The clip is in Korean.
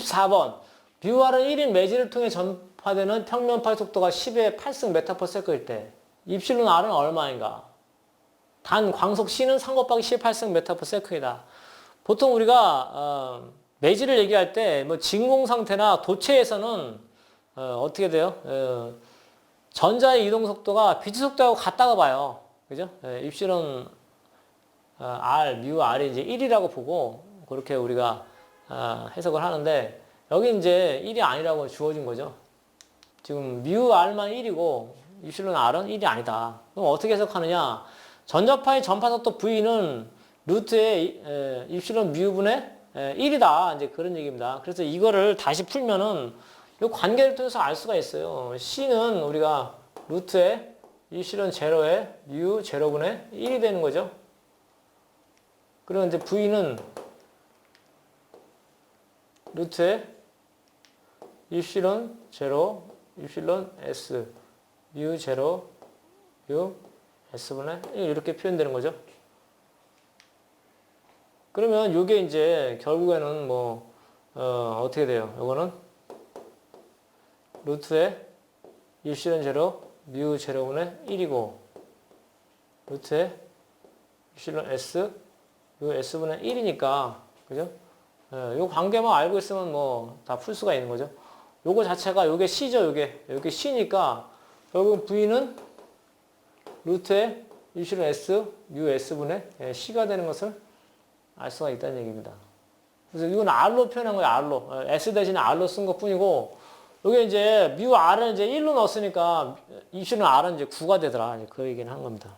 14번. 뮤R은 1인 매질을 통해 전파되는 평면파의 속도가 10의 8승 메타퍼세크일 때 입실론 R은 얼마인가? 단 광속 C는 3 곱하기 18승 메타퍼세크이다. 보통 우리가 어, 매질을 얘기할 때 뭐 진공 상태나 도체에서는 어, 떻게 돼요? 어, 전자의 이동 속도가 빛의 속도하고 같다고 봐요. 그죠? 예, 입실은 어, R, 뮤 R이 이제 1이라고 보고 그렇게 우리가 어, 해석을 하는데 여기 이제 1이 아니라고 주어진 거죠. 지금 뮤 R만 1이고 입실론 R은 1이 아니다. 그럼 어떻게 해석하느냐? 전자파의 전파 속도 V는 루트의 에, 입실론 뮤분의 에, 1이다. 이제 그런 얘기입니다. 그래서 이거를 다시 풀면은 이 관계를 통해서 알 수가 있어요. C는 우리가 루트의 입실론 제로의 뮤 제로분의 1이 되는 거죠. 그리고 이제 V는 루트의 입실론 제로, 입실론 S, 뮤 제로, 뮤 S분의 1 이렇게 표현되는 거죠. 그러면 이게 이제 결국에는 뭐, 어, 어떻게 돼요? 요거는 루트의 입실론 제로, 뮤 제로분의 1이고, 루트의 입실론 S, 요 S분의 1이니까, 그죠? 예, 요 관계만 알고 있으면 뭐 다 풀 수가 있는 거죠. 요거 자체가 요게 C죠, 요게. 요게 C니까 결국 V는 루트의 입실은 S, U S분의 예, C가 되는 것을 알 수가 있다는 얘기입니다. 그래서 이건 R로 표현한 거예요, R로. 어, S 대신에 R로 쓴 것 뿐이고, 요게 이제 뮤 R을 이제 1로 넣었으니까 입실은 R은 이제 9가 되더라. 그 얘기는 한 겁니다.